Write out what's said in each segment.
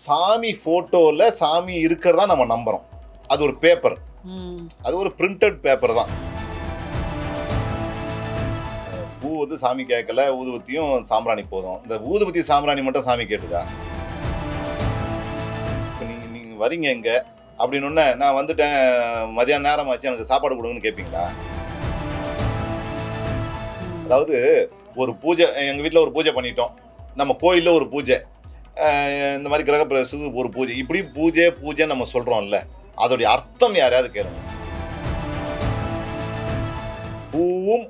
சாமி ஃபோட்டோவில் சாமி இருக்கிறதா நம்ம நம்புகிறோம் அது ஒரு பேப்பர். அது ஒரு பிரிண்டட் பேப்பர் தான். பூ வந்து சாமி கேட்கல ஊதுபத்தியும் சாம்பிராணி போதும். இந்த ஊதுபத்தி சாம்பிராணி மட்டும் சாமி கேட்டுதா? இப்போ நீங்கள் நீங்கள் வரீங்க எங்க அப்படின்னு நான் வந்துட்டேன் மதியான நேரம் ஆச்சு எனக்கு சாப்பாடு கொடுங்கன்னு கேட்பீங்களா அதாவது ஒரு பூஜை எங்கள் வீட்டில் ஒரு பூஜை பண்ணிட்டோம். நம்ம கோயிலில் ஒரு பூஜை. இந்த மாதிரி கிரக பிரவேசத்துக்கு ஒரு பூஜை. இப்படி பூஜை பூஜை நம்ம சொல்கிறோம்ல அதோடைய அர்த்தம் யாரையாவது கேளுங்க. பூவும்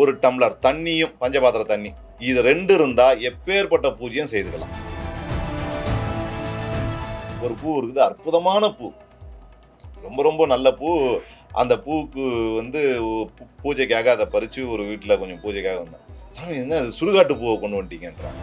ஒரு டம்ளர் தண்ணியும் பஞ்சபாத்திர தண்ணி. இது ரெண்டு இருந்தால் எப்பேற்பட்ட பூஜையும் செய்துக்கலாம். ஒரு பூ இருக்குது அற்புதமான பூ. ரொம்ப ரொம்ப நல்ல பூ. அந்த பூவுக்கு வந்து பூஜைக்காக அதை பறித்து ஒரு வீட்டில் கொஞ்சம் பூஜைக்காக வந்தேன். சாமி என்ன அது சுடுகாட்டு பூவை கொண்டு வந்துட்டீங்கன்றாங்க.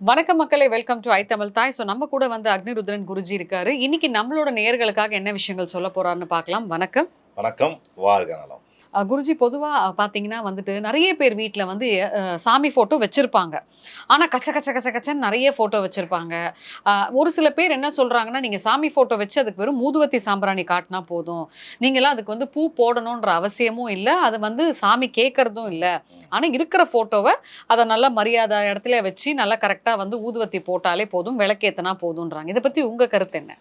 வணக்கம் மக்களே வெல்கம் டு ஐ தமிழ் தாய். ஸோ நம்ம கூட வந்து அக்னிருத்ரன் குருஜி இருக்காரு. இன்னைக்கு நம்மளோட நேர்களுக்காக என்ன விஷயங்கள் சொல்ல போறாருன்னு பார்க்கலாம். வணக்கம். வணக்கம். வாழ்க நலம். குருஜி பொதுவாக பார்த்தீங்கன்னா வந்துட்டு நிறைய பேர் வீட்டில் வந்து சாமி ஃபோட்டோ வச்சுருப்பாங்க. ஆனால் கச்ச கச்ச கச்ச கச்சன்னு நிறைய ஃபோட்டோ வச்சுருப்பாங்க. ஒரு சில பேர் என்ன சொல்கிறாங்கன்னா நீங்கள் சாமி ஃபோட்டோ வச்சு அதுக்கு வெறும் மூதுவத்தி சாம்பிராணி காட்டினா போதும். நீங்களாம் அதுக்கு வந்து பூ போடணுன்ற அவசியமும் இல்லை. அது வந்து சாமி கேட்கறதும் இல்லை. ஆனால் இருக்கிற ஃபோட்டோவை அதை நல்லா மரியாதை இடத்துல வச்சு நல்லா கரெக்டாக வந்து ஊதுவத்தி போட்டாலே போதும் விளக்கேற்றினா போதுன்றாங்க இதை பற்றி உங்கள் கருத்து என்ன?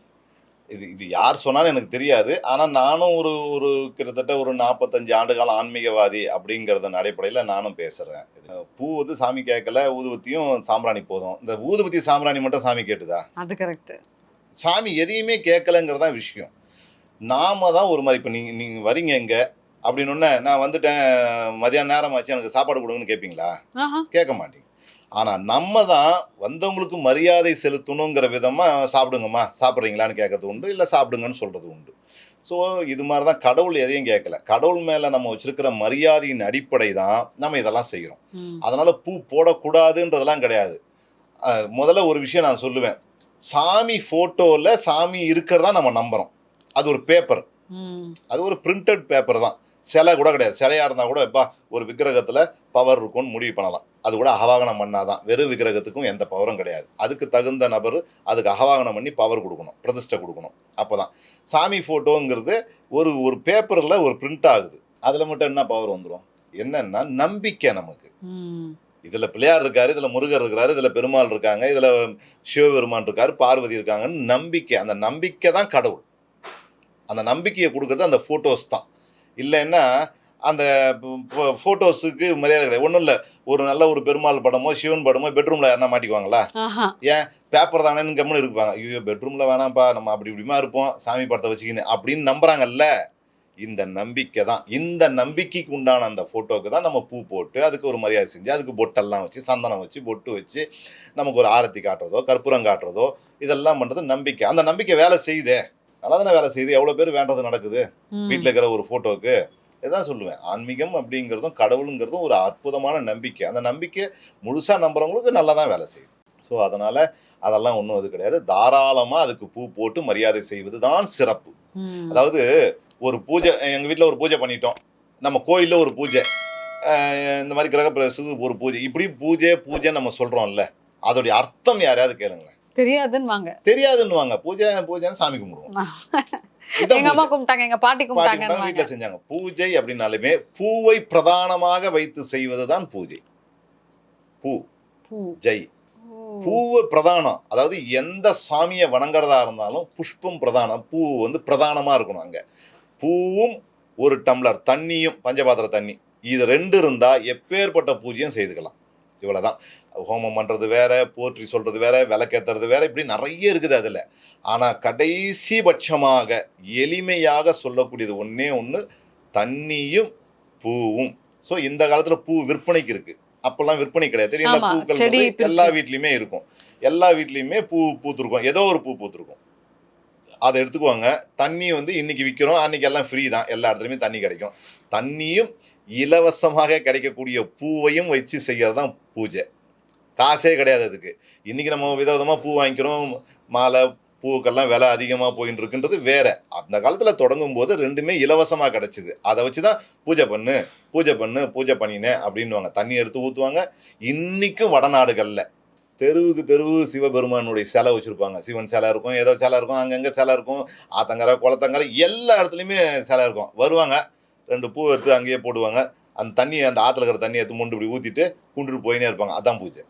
இது இது யார் சொன்னாலும் எனக்கு தெரியாது. ஆனால் நானும் ஒரு ஒரு கிட்டத்தட்ட ஒரு நாற்பத்தஞ்சு ஆண்டு காலம் ஆன்மீகவாதி அப்படிங்கிறத அடிப்படையில் நானும் பேசுகிறேன் பூ வந்து சாமி கேட்கல ஊதுபத்தியும் சாம்பிராணி போதும். இந்த ஊதுபத்தி சாம்பிராணி மட்டும் சாமி கேட்டுதா? அது கரெக்ட் சாமி எதையுமே கேட்கலங்கிறதான் விஷயம். நாம தான் ஒரு மாதிரி இப்போ நீங்கள் நீங்கள் வரீங்க எங்க அப்படின்னு நான் வந்துட்டேன் மதியான நேரம் ஆச்சு எனக்கு சாப்பாடு கொடுங்கன்னு கேட்பீங்களா கேட்க மாட்டீங்க. ஆனால் நம்ம தான் வந்தவங்களுக்கு மரியாதை செலுத்தணுங்கிற விதமாக சாப்பிடுங்கம்மா சாப்பிட்றீங்களான்னு கேட்கறது உண்டு இல்லை சாப்பிடுங்கன்னு சொல்கிறது உண்டு. ஸோ இது மாதிரி தான் கடவுள் எதையும் கேட்கல. கடவுள் மேலே நம்ம வச்சிருக்கிற மரியாதையின் அடிப்படை தான் நம்ம இதெல்லாம் செய்கிறோம் அதனால் பூ போடக்கூடாதுன்றதெல்லாம் கிடையாது. முதல்ல ஒரு விஷயம் நான் சொல்லுவேன். சாமி ஃபோட்டோவில் சாமி இருக்கிறதா நம்ம நம்புகிறோம் அது ஒரு பேப்பர். அது ஒரு பிரிண்டட் பேப்பர் தான். சிலை கூட கிடையாது. சிலையாக இருந்தால் கூட எப்பா ஒரு விக்கிரகத்தில் பவர் இருக்கும்னு முடிவு பண்ணலாம். அது கூட அகவாகனம் பண்ணாதான். வெறும் விக்கிரகத்துக்கும் எந்த பவரும் கிடையாது. அதுக்கு தகுந்த நபர் அதுக்கு அகவாகனம் பண்ணி பவர் கொடுக்கணும். பிரதிஷ்டை கொடுக்கணும். அப்போ தான் சாமி ஃபோட்டோங்கிறது ஒரு ஒரு பேப்பரில் ஒரு பிரிண்ட் ஆகுது. அதில் மட்டும் என்ன பவர் வந்துடும் என்னன்னா நம்பிக்கை நமக்கு. இதில் பிள்ளையார் இருக்காரு இதில் முருகர் இருக்காரு இதில் பெருமாள் இருக்காங்க இதில் சிவபெருமான் இருக்காரு பார்வதி இருக்காங்கன்னு நம்பிக்கை. அந்த நம்பிக்கை தான் கடவுள். அந்த நம்பிக்கையை கொடுக்கறது அந்த ஃபோட்டோஸ் தான். இல்லைன்னா அந்த ஃபோட்டோஸுக்கு மரியாதை கிடையாது. ஒன்றும் இல்லை. ஒரு நல்ல ஒரு பெருமாள் படமோ சிவன் படமோ பெட்ரூமில் யாருன்னா மாட்டிக்குவாங்களா? ஆஹா. பேப்பர் தானேன்னு கம்முன்னு இருப்பாங்க. ஐயோ பெட்ரூமில் வேணாம்ப்பா நம்ம அப்படி இப்படிமா இருப்போம். சாமி படத்தை வச்சுக்கின்னு அப்படின்னு நம்புறாங்கல்ல. இந்த நம்பிக்கை தான். இந்த நம்பிக்கைக்கு உண்டான அந்த ஃபோட்டோக்கு தான் நம்ம பூ போட்டு அதுக்கு ஒரு மரியாதை செஞ்சு அதுக்கு பொட்டெல்லாம் வச்சு சந்தனம் வச்சு பொட்டு வச்சு நமக்கு ஒரு ஆரத்தி காட்டுறதோ கற்பூரம் காட்டுறதோ இதெல்லாம் பண்ணுறது நம்பிக்கை. அந்த நம்பிக்கை வேலை செய்யுதே. நல்லா தானே வேலை செய்யுது எவ்வளோ பேர் வேண்டது நடக்குது. வீட்டில் இருக்கிற ஒரு ஃபோட்டோவுக்கு இதான் சொல்லுவேன். ஆன்மீகம் அப்படிங்கிறதும் கடவுளுங்கிறதும் ஒரு அற்புதமான நம்பிக்கை. அந்த நம்பிக்கை முழுசாக நம்புறவங்களுக்கு நல்லா தான் வேலை செய்யுது. ஸோ அதனால் அதெல்லாம் ஒன்றும் இது கிடையாது. தாராளமாக அதுக்கு பூ போட்டு மரியாதை செய்வது தான் சிறப்பு. அதாவது ஒரு பூஜை எங்கள் வீட்டில் ஒரு பூஜை பண்ணிட்டோம். நம்ம கோயிலில் ஒரு பூஜை. இந்த மாதிரி கிரக ஒரு பூஜை. இப்படி பூஜை பூஜை நம்ம சொல்கிறோம்ல அதோடைய அர்த்தம் யாரையாவது கேளுங்களேன். தெரியாதுன்னு வாங்க தெரியாதுன்னு வாங்க பூஜை பூஜைன்னு சாமி கும்பிடுவோம். எங்க அம்மா. கும்பிட்டாங்க எங்க பாட்டி பாட்டி கும்பிட்டாங்க, வீட்ல செஞ்சாங்க. பூஜை அப்படின்னாலுமே பூவை பிரதானமாக வைத்து செய்வதுதான் பூஜை. பூ. பூ. ஜெய். பூவு பிரதானம். அதாவது எந்த சாமியை வணங்குறதா இருந்தாலும் புஷ்பம் பிரதானம். பூ வந்து பிரதானமா இருக்கணும் அங்க. பூவும் ஒரு டம்ளர் தண்ணியும் பஞ்சபாத்திர தண்ணி. இது ரெண்டு இருந்தா எப்பேற்பட்ட பூஜையும் செய்துக்கலாம். இவ்வளவுதான். ஹோமம் பண்றது வேற போற்றி சொல்றது வேற விளக்கேத்துறது வேற இப்படி நிறைய இருக்குது அதுல. ஆனா கடைசி பட்சமாக எளிமையாக சொல்லக்கூடியது ஒண்ணே ஒண்ணு தண்ணியும் பூவும். ஸோ இந்த காலத்துல பூ விற்பனைக்கு இருக்கு. அப்பெல்லாம் விற்பனை கிடையாது. தெரியல பூக்கள். எல்லா வீட்லயுமே இருக்கும். எல்லா வீட்லயுமே பூ பூத்திருக்கும். ஏதோ ஒரு பூ பூத்திருக்கும். அதை எடுத்துக்குவாங்க. தண்ணி வந்து இன்னைக்கு விற்கிறோம் அன்னைக்கு எல்லாம் ஃப்ரீ தான். எல்லா இடத்துலையுமே தண்ணி கிடைக்கும். தண்ணியும் இலவசமாக கிடைக்கக்கூடிய பூவையும் வச்சு செய்கிறது தான் பூஜை. காசே கிடையாது அதுக்கு. இன்றைக்கி நம்ம விதவிதமாக பூ வாங்கிக்கிறோம். மாலை பூக்கள்லாம் விலை அதிகமாக போயின்னு இருக்குன்றது வேறு. அந்த காலத்தில் தொடங்கும் போது ரெண்டுமே இலவசமாக கிடச்சிது. அதை வச்சு தான் பூஜை பண்ணு பூஜை பண்ணு பூஜை பண்ணினேன் அப்படின்னுவாங்க. தண்ணி எடுத்து ஊற்றுவாங்க இன்றைக்கும் வடநாடுகளில் தெருவுக்கு தெருவு சிவபெருமானுடைய சிலை வச்சுருப்பாங்க. சிவன் சிலை இருக்கும் ஏதோ சிலை இருக்கும் அங்கங்கே சிலை இருக்கும் ஆத்தங்கரை குளத்தங்கரை எல்லா இடத்துலையுமே சிலை இருக்கும். வருவாங்க. ரெண்டு பூ எடுத்து அங்கேயே போடுவாங்க. அந்த தண்ணி அந்த ஆற்றுல இருக்கிற தண்ணி எடுத்து முண்டு இப்படி ஊற்றிட்டு குண்டுட்டு போயினே இருப்பாங்க. அதான் பூஜை.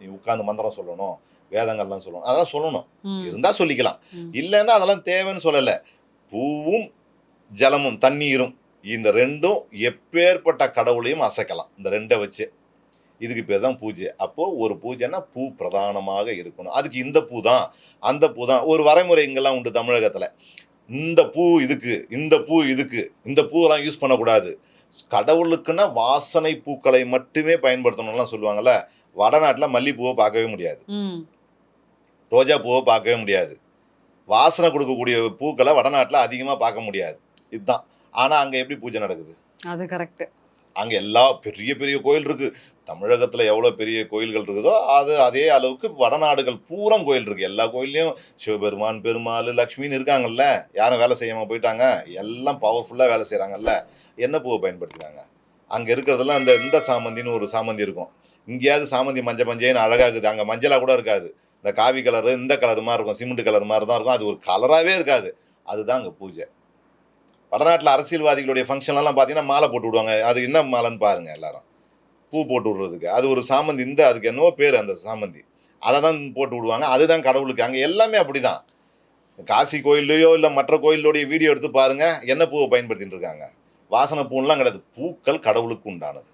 நீ உட்காந்து மந்திரம் சொல்லணும் வேதங்கள்லாம் சொல்லணும். அதெல்லாம் சொல்லணும். இருந்தால் சொல்லிக்கலாம். இல்லைன்னா அதெல்லாம் தேவைன்னு சொல்லலை. பூவும் ஜலமும் தண்ணீரும் இந்த ரெண்டும் எப்பேற்பட்ட கடவுளையும் அசைக்கலாம். இந்த ரெண்டை வச்சு. இதுக்கு பேர் தான் பூஜை. அப்போது ஒரு பூஜைன்னா பூ பிரதானமாக இருக்கணும். அதுக்கு இந்த பூ தான் அந்த பூ தான். ஒரு வரைமுறை இங்கெல்லாம் உண்டு தமிழகத்தில். இந்த பூ இதுக்கு இந்த பூ இதுக்கு இந்த பூவெல்லாம் யூஸ் பண்ணக்கூடாது. கடவுளுக்குன்னா வாசனை பூக்களை மட்டுமே பயன்படுத்தணும்லாம் சொல்லுவாங்கல்ல வடநாட்டில் மல்லிப்பூவை பார்க்கவே முடியாது. ரோஜா பூவை பார்க்கவே முடியாது. வாசனை கொடுக்கக்கூடிய பூக்களை வடநாட்டில் அதிகமாக பார்க்க முடியாது. இதுதான். ஆனால் அங்கே எப்படி பூஜை நடக்குது? அது கரெக்ட் அங்கே எல்லா பெரிய பெரிய கோயில் இருக்குது தமிழகத்தில் எவ்வளோ பெரிய கோயில்கள் இருக்குதோ அது அதே அளவுக்கு வடநாடுகள் பூரம் கோயில் இருக்குது எல்லா கோயில்லையும் சிவபெருமான் பெருமாள் லக்ஷ்மின்னு இருக்காங்கல்ல. யாரும் வேலை செய்யாமல் போயிட்டாங்க. எல்லாம் பவர்ஃபுல்லாக வேலை செய்கிறாங்கல்ல என்ன பூவை பயன்படுத்துகிறாங்க அங்கே இருக்கிறதெல்லாம் இந்த இந்த சாமந்தின்னு ஒரு சாமந்தி இருக்கும். இங்கேயாவது சாமந்தி மஞ்சள் மஞ்சள்னு அழகாகுது. அங்கே மஞ்சளாக கூட இருக்காது. இந்த காவி கலரு இந்த கலர் மாதிரி இருக்கும். சிமெண்ட் கலர் மாதிரி தான் இருக்கும். அது ஒரு கலராகவே இருக்காது. அதுதான் அங்கே பூஜை. வடநாட்டில் அரசியல்வாதிகளுடைய ஃபங்க்ஷன்லாம் பார்த்தீங்கன்னா மாலை போட்டு விடுவாங்க. அது என்ன மாலைன்னு பாருங்கள் எல்லாரும். பூ போட்டு விடுறதுக்கு. அது ஒரு சாமந்தி. இந்த அதுக்கு என்னவோ பேர் அந்த சாமந்தி. அதை தான் போட்டு விடுவாங்க. அதுதான் கடவுளுக்கு. அங்கே எல்லாமே அப்படிதான். காசி கோயில்லையோ இல்லை மற்ற கோயிலோடைய வீடியோ எடுத்து பாருங்கள் என்ன பூவை பயன்படுத்திட்டு இருக்காங்க? வாசனை பூன்லாம் கிடையாது. பூக்கள் கடவுளுக்கு உண்டானது.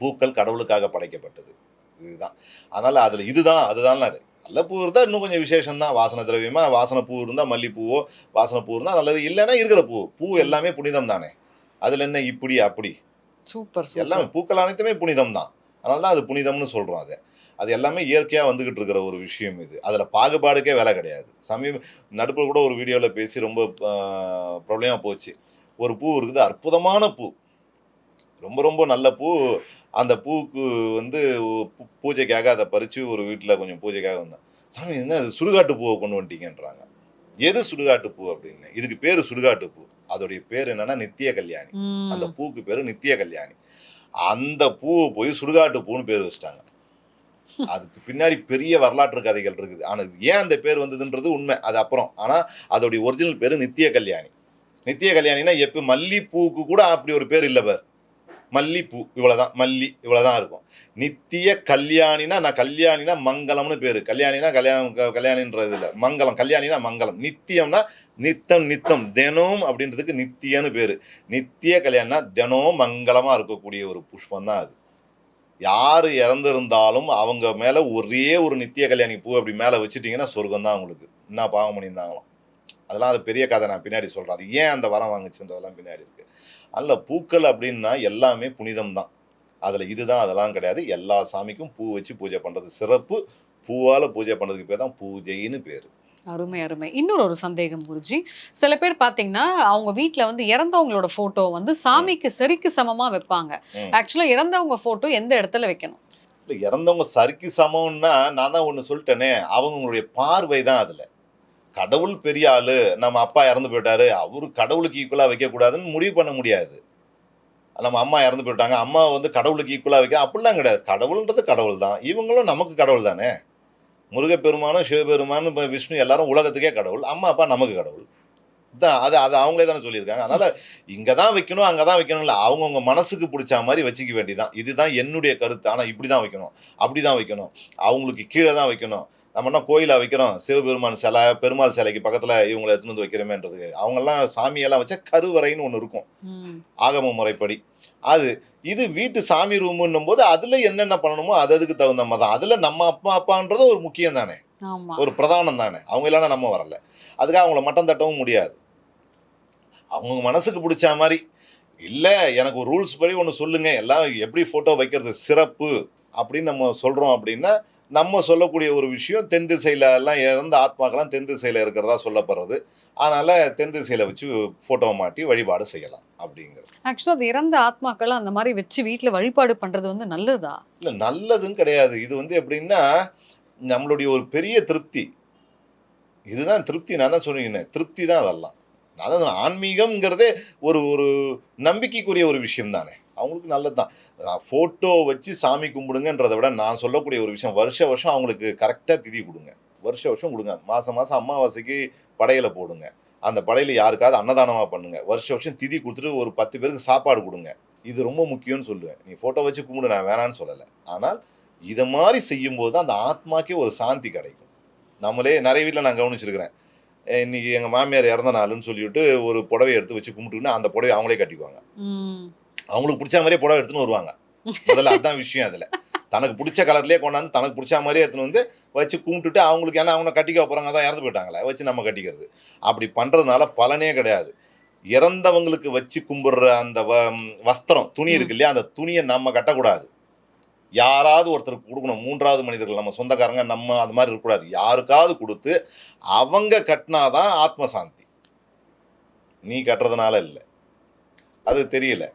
பூக்கள் கடவுளுக்காக படைக்கப்பட்டது. இதுதான். அதனால் அதில் இதுதான் அதுதான் நல்ல பூ இருந்தால் இன்னும் கொஞ்சம் விசேஷம் தான் வாசனை திரவியமா வாசனை பூ இருந்தால் மல்லிப்பூவோ வாசனை பூ இருந்தால் நல்லது. இல்லைன்னா இருக்கிற பூ. பூ எல்லாமே புனிதம் தானே. அதில் என்ன இப்படி அப்படி? சூப்பர் எல்லாமே பூக்கள் அனைத்துமே புனிதம் தான். அதனால தான் அது புனிதம்னு சொல்கிறோம் அதை. அது எல்லாமே இயற்கையாக வந்துகிட்டு இருக்கிற ஒரு விஷயம் இது. அதில் பாகுபாடுக்கே வேலை கிடையாது. சமீப நடுப்புல கூட ஒரு வீடியோவில் பேசி ரொம்ப ப்ராப்ளமாக போச்சு. ஒரு பூ இருக்குது அற்புதமான பூ. ரொம்ப ரொம்ப நல்ல பூ. அந்த பூக்கு வந்து பூஜைக்காக அதை பறித்து ஒரு வீட்டில் கொஞ்சம் பூஜைக்காக வந்தேன். சாமி என்ன அது சுடுகாட்டு பூவை கொண்டு வந்துட்டீங்கன்றாங்க. எது சுடுகாட்டு பூ? அப்படின்னு. இதுக்கு பேர் சுடுகாட்டு பூ. அதோடைய பேர் என்னன்னா நித்திய கல்யாணி. அந்த பூக்கு பேர் நித்திய கல்யாணி. அந்த பூவை போய் சுடுகாட்டு பூன்னு பேர் வச்சிட்டாங்க. அதுக்கு பின்னாடி பெரிய வரலாற்று கதைகள் இருக்குது. ஆனால் ஏன் அந்த பேர் வந்ததுன்றது உண்மை. அது அப்புறம். ஆனால் அதோடைய ஒரிஜினல் பேர் நித்திய கல்யாணி. நித்திய கல்யாணினா எப்போ மல்லிப்பூக்கு கூட அப்படி ஒரு பேர் இல்லை பேர். மல்லிப்பூ இவ்வளோதான் மல்லி இவ்வளோதான் இருக்கும். நித்திய கல்யாணினா நான் கல்யாணினா மங்களம்னு பேர். கல்யாணினா கல்யாணம் கல்யாணின்றது இல்லை. மங்களம் கல்யாணினா மங்களம். நித்தியம்னா நித்தம் நித்தம் தினம் அப்படின்றதுக்கு நித்தியன்னு பேர். நித்திய கல்யாணம்னா தினம் மங்களமாக இருக்கக்கூடிய ஒரு புஷ்பம் தான் அது. யார் இறந்துருந்தாலும் அவங்க மேலே ஒரே ஒரு நித்திய கல்யாணி பூ அப்படி மேலே வச்சுட்டிங்கன்னா சொர்க்கம் தான் அவங்களுக்கு. என்ன பாவம் பண்ணியிருந்தாங்களாம். அதெல்லாம் அது பெரிய கதை நான் பின்னாடி சொல்கிறேன் அது ஏன் அந்த வரம் வாங்குச்சுன்றதெல்லாம் பின்னாடி இருக்குது அல்ல பூக்கள் அப்படின்னா எல்லாமே புனிதம் தான் அதில் இதுதான் அதெல்லாம் கிடையாது. எல்லா சாமிக்கும் பூ வச்சு பூஜை பண்ணுறது சிறப்பு. பூவால் பூஜை பண்ணுறதுக்கு பேர் தான் பூஜைன்னு பேர். அருமை அருமை. இன்னொரு ஒரு சந்தேகம் குருஜி. சில பேர் பாத்தீங்கன்னா அவங்க வீட்ல வந்து இறந்தவங்களோட போட்டோ வந்து சாமிக்கு சரிக்கு சமமா வைப்பாங்க. ம். ஆக்சுவலா இறந்தவங்க போட்டோ எந்த இடத்துல வைக்கணும்? இல்லை இறந்தவங்க சரிக்கு சமம்னா நான் தான் ஒன்று சொல்லிட்டேனே. அவங்களுடைய பார்வை தான் அதில். கடவுள் பெரிய ஆளு நம்ம அப்பா இறந்து போயிட்டாரு அவரு கடவுளுக்கு ஈக்குவலாக வைக்கக்கூடாதுன்னு முடிவு பண்ண முடியாது. நம்ம அம்மா இறந்து போயிட்டாங்க அம்மா வந்து கடவுளுக்கு ஈக்குவலாக வைக்க அப்படிலாம் கிடையாது. கடவுள்ன்றது கடவுள் தான் இவங்களும் நமக்கு கடவுள் தானே? முருகப்பெருமானும் சிவபெருமானும் விஷ்ணு எல்லாரும் உலகத்துக்கே கடவுள் அம்மா அப்பா நமக்கு கடவுள். தான் அது அது அவங்களே தானே சொல்லியிருக்காங்க. அதனால இங்கே தான் வைக்கணும் அங்கே தான் வைக்கணும் இல்லை அவங்கவுங்க மனசுக்கு பிடிச்ச மாதிரி வச்சுக்க வேண்டியதான் இதுதான் என்னுடைய கருத்து. ஆனால் இப்படி தான் வைக்கணும் அப்படி தான் வைக்கணும். அவங்களுக்கு கீழே தான் வைக்கணும். நம்ம என்ன கோயிலாக வைக்கிறோம்? சிவபெருமான் சிலை பெருமாள் சிலைக்கு பக்கத்தில் இவங்களை எடுத்துன்னு வந்து வைக்கிறோமேன்றதுக்கு அவங்கெல்லாம் சாமியெல்லாம் வச்சா கருவறைன்னு ஒன்று இருக்கும். ஆகம முறைப்படி. அது இது வீட்டு சாமி ரூமுன்னும் போது அதில் என்னென்ன பண்ணணுமோ அது அதுக்கு தகுந்த மாதிரி தான் அதில் நம்ம அப்பா அப்பான்றது ஒரு முக்கியம் தானே ஒரு பிரதானம் தானே அவங்க இல்லைன்னா நம்ம வரல. அதுக்காக அவங்கள மட்டம் தட்டவும் முடியாது. அவங்க மனசுக்கு பிடிச்ச மாதிரி. இல்லை எனக்கு ஒரு ரூல்ஸ் படி ஒன்று சொல்லுங்க. எல்லாம் எப்படி ஃபோட்டோ வைக்கிறது? சிறப்பு அப்படின்னு நம்ம சொல்கிறோம் அப்படின்னா நம்ம சொல்லக்கூடிய ஒரு விஷயம் தென் திசையில எல்லாம் இறந்த ஆத்மாக்கெல்லாம் தென் திசையில் இருக்கிறதா சொல்லப்படுறது. அதனால் தென் திசையில் வச்சு ஃபோட்டோ மாட்டி வழிபாடு செய்யலாம் அப்படிங்கிறது. ஆக்சுவலா அது இறந்த ஆத்மாக்கள் அந்த மாதிரி வச்சு வீட்ல வழிபாடு பண்றது வந்து நல்லதா? இல்லை நல்லதும் கிடையாது. இது வந்து எப்படின்னா நம்மளுடைய ஒரு பெரிய திருப்தி. இதுதான் திருப்தி. நான் தான் சொன்னீங்கன்னே திருப்தி தான் அதெல்லாம். அதாவது ஆன்மீகம்ங்கிறதே ஒரு ஒரு நம்பிக்கைக்குரிய ஒரு விஷயம் தானே அவங்களுக்கு நல்லது தான் ஃபோட்டோ வச்சு சாமி கும்பிடுங்கன்றதை விட நான் சொல்லக்கூடிய ஒரு விஷயம் வருஷ வருஷம் அவங்களுக்கு கரெக்டாக திதி கொடுங்க. வருஷ வருஷம் கொடுங்க. மாதம் மாதம் அமாவாசைக்கு படையலை போடுங்க. அந்த படையில் யாருக்காவது அன்னதானமாக பண்ணுங்கள் வருஷ வருஷம் திதி கொடுத்துட்டு ஒரு பத்து பேருக்கு சாப்பாடு கொடுங்க. இது ரொம்ப முக்கியம்னு சொல்லுவேன். நீ ஃபோட்டோ வச்சு கும்பிடு நான் வேணான்னு சொல்லலை. ஆனால் இதை மாதிரி செய்யும்போது தான் அந்த ஆத்மாக்கே ஒரு சாந்தி கிடைக்கும். நம்மளே நிறைய வீட்டில் நான் கவனிச்சிருக்கிறேன். இன்னைக்கு எங்கள் மாமியார் இறந்த நாளுன்னு சொல்லிவிட்டு ஒரு புடவை எடுத்து வச்சு கும்பிட்டுன்னா அந்த புடவை அவங்களே கட்டிக்குவாங்க. அவங்களுக்கு பிடிச்ச மாதிரியே புடவை எடுத்துன்னு வருவாங்க. முதல்ல அதுதான் விஷயம் அதில். தனக்கு பிடிச்ச கலர்லேயே கொண்டாந்து தனக்கு பிடிச்ச மாதிரியே எடுத்துன்னு வந்து வச்சு கும்பிட்டுட்டு அவங்களுக்கு ஏன்னா அவங்க கட்டிக்க போகிறாங்க தான் இறந்து போயிட்டாங்களே வச்சு நம்ம கட்டிக்கிறது. அப்படி பண்ணுறதுனால பலனே கிடையாது. இறந்தவங்களுக்கு வச்சு கும்பிடுற அந்த வ- வஸ்திரம் துணி இருக்கு இல்லையா அந்த துணியை நம்ம கட்டக்கூடாது. யாராவது ஒருத்தருக்கு கொடுக்கணும். மூன்றாவது மனிதர்கள் நம்ம சொந்தக்காரங்க நம்ம அது மாதிரி இருக்கக்கூடாது. யாருக்காவது கொடுத்து அவங்க கட்டினாதான் ஆத்ம சாந்தி நீ கட்டுறதுனால இல்லை. அது தெரியல.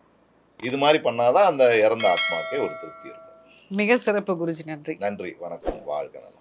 இது மாதிரி பண்ணாதான் அந்த இறந்த ஆத்மாக்கே ஒரு திருப்தி இருக்கும். மிக சிறப்பு குருஜி. நன்றி. நன்றி. வணக்கம். வாழ்க நலம்.